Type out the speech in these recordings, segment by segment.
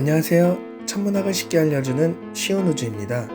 안녕하세요. 천문학을 쉽게 알려주는 쉬운 우주입니다.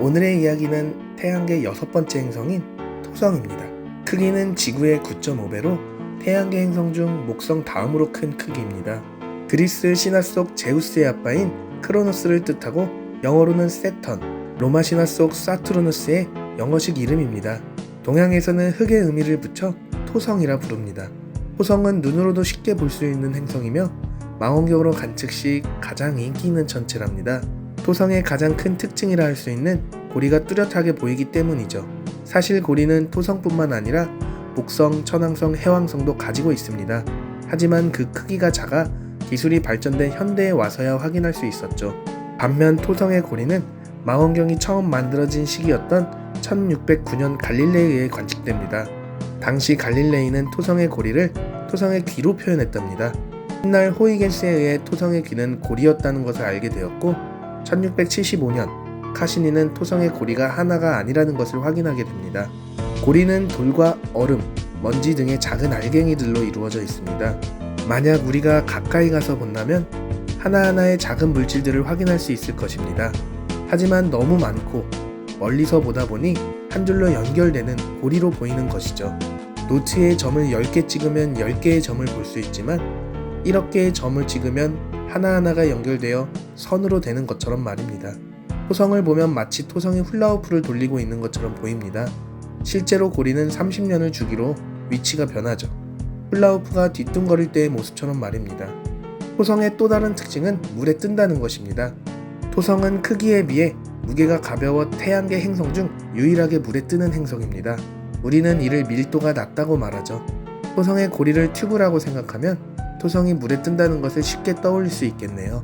오늘의 이야기는 태양계 여섯 번째 행성인 토성입니다. 크기는 지구의 9.5배로 태양계 행성 중 목성 다음으로 큰 크기입니다. 그리스 신화 속 제우스의 아빠인 크로노스를 뜻하고 영어로는 세턴, 로마 신화 속 사투르누스의 영어식 이름입니다. 동양에서는 흙의 의미를 붙여 토성이라 부릅니다. 토성은 눈으로도 쉽게 볼 수 있는 행성이며 망원경으로 관측 시 가장 인기 있는 천체랍니다. 토성의 가장 큰 특징이라 할 수 있는 고리가 뚜렷하게 보이기 때문이죠. 사실 고리는 토성뿐만 아니라 목성, 천왕성, 해왕성도 가지고 있습니다. 하지만 그 크기가 작아 기술이 발전된 현대에 와서야 확인할 수 있었죠. 반면 토성의 고리는 망원경이 처음 만들어진 시기였던 1609년 갈릴레에 의해 관측됩니다. 당시 갈릴레이는 토성의 고리를 토성의 귀로 표현했답니다. 훗날 호이겐스에 의해 토성의 귀는 고리였다는 것을 알게 되었고 1675년 카시니는 토성의 고리가 하나가 아니라는 것을 확인하게 됩니다. 고리는 돌과 얼음, 먼지 등의 작은 알갱이들로 이루어져 있습니다. 만약 우리가 가까이 가서 본다면 하나하나의 작은 물질들을 확인할 수 있을 것입니다. 하지만 너무 많고 멀리서 보다 보니 한 줄로 연결되는 고리로 보이는 것이죠. 노트에 점을 10개 찍으면 10개의 점을 볼 수 있지만 1억 개의 점을 찍으면 하나하나가 연결되어 선으로 되는 것처럼 말입니다. 토성을 보면 마치 토성이 훌라후프를 돌리고 있는 것처럼 보입니다. 실제로 고리는 30년을 주기로 위치가 변하죠. 훌라후프가 뒤뚱거릴 때의 모습처럼 말입니다. 토성의 또 다른 특징은 물에 뜬다는 것입니다. 토성은 크기에 비해 무게가 가벼워 태양계 행성 중 유일하게 물에 뜨는 행성입니다. 우리는 이를 밀도가 낮다고 말하죠. 토성의 고리를 튜브라고 생각하면 토성이 물에 뜬다는 것을 쉽게 떠올릴 수 있겠네요.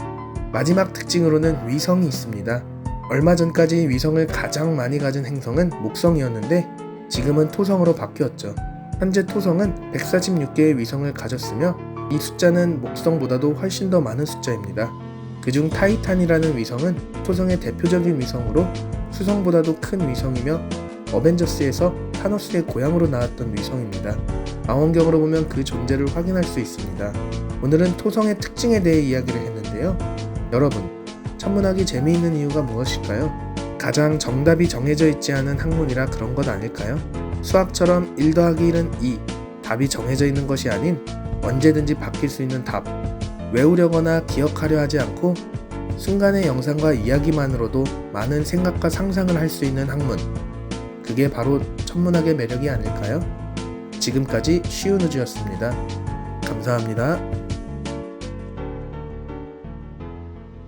마지막 특징으로는 위성이 있습니다. 얼마 전까지 위성을 가장 많이 가진 행성은 목성이었는데 지금은 토성으로 바뀌었죠. 현재 토성은 146개의 위성을 가졌으며 이 숫자는 목성보다도 훨씬 더 많은 숫자입니다. 그중 타이탄이라는 위성은 토성의 대표적인 위성으로 수성보다도 큰 위성이며 어벤져스에서 타노스의 고향으로 나왔던 위성입니다. 망원경으로 보면 그 존재를 확인할 수 있습니다. 오늘은 토성의 특징에 대해 이야기를 했는데요. 여러분, 천문학이 재미있는 이유가 무엇일까요? 가장 정답이 정해져 있지 않은 학문이라 그런 것 아닐까요? 수학처럼 1 더하기 1은 2, 답이 정해져 있는 것이 아닌 언제든지 바뀔 수 있는 답. 외우려거나 기억하려 하지 않고 순간의 영상과 이야기만으로도 많은 생각과 상상을 할 수 있는 학문. 그게 바로 천문학의 매력이 아닐까요? 지금까지 쉬운 우주였습니다. 감사합니다.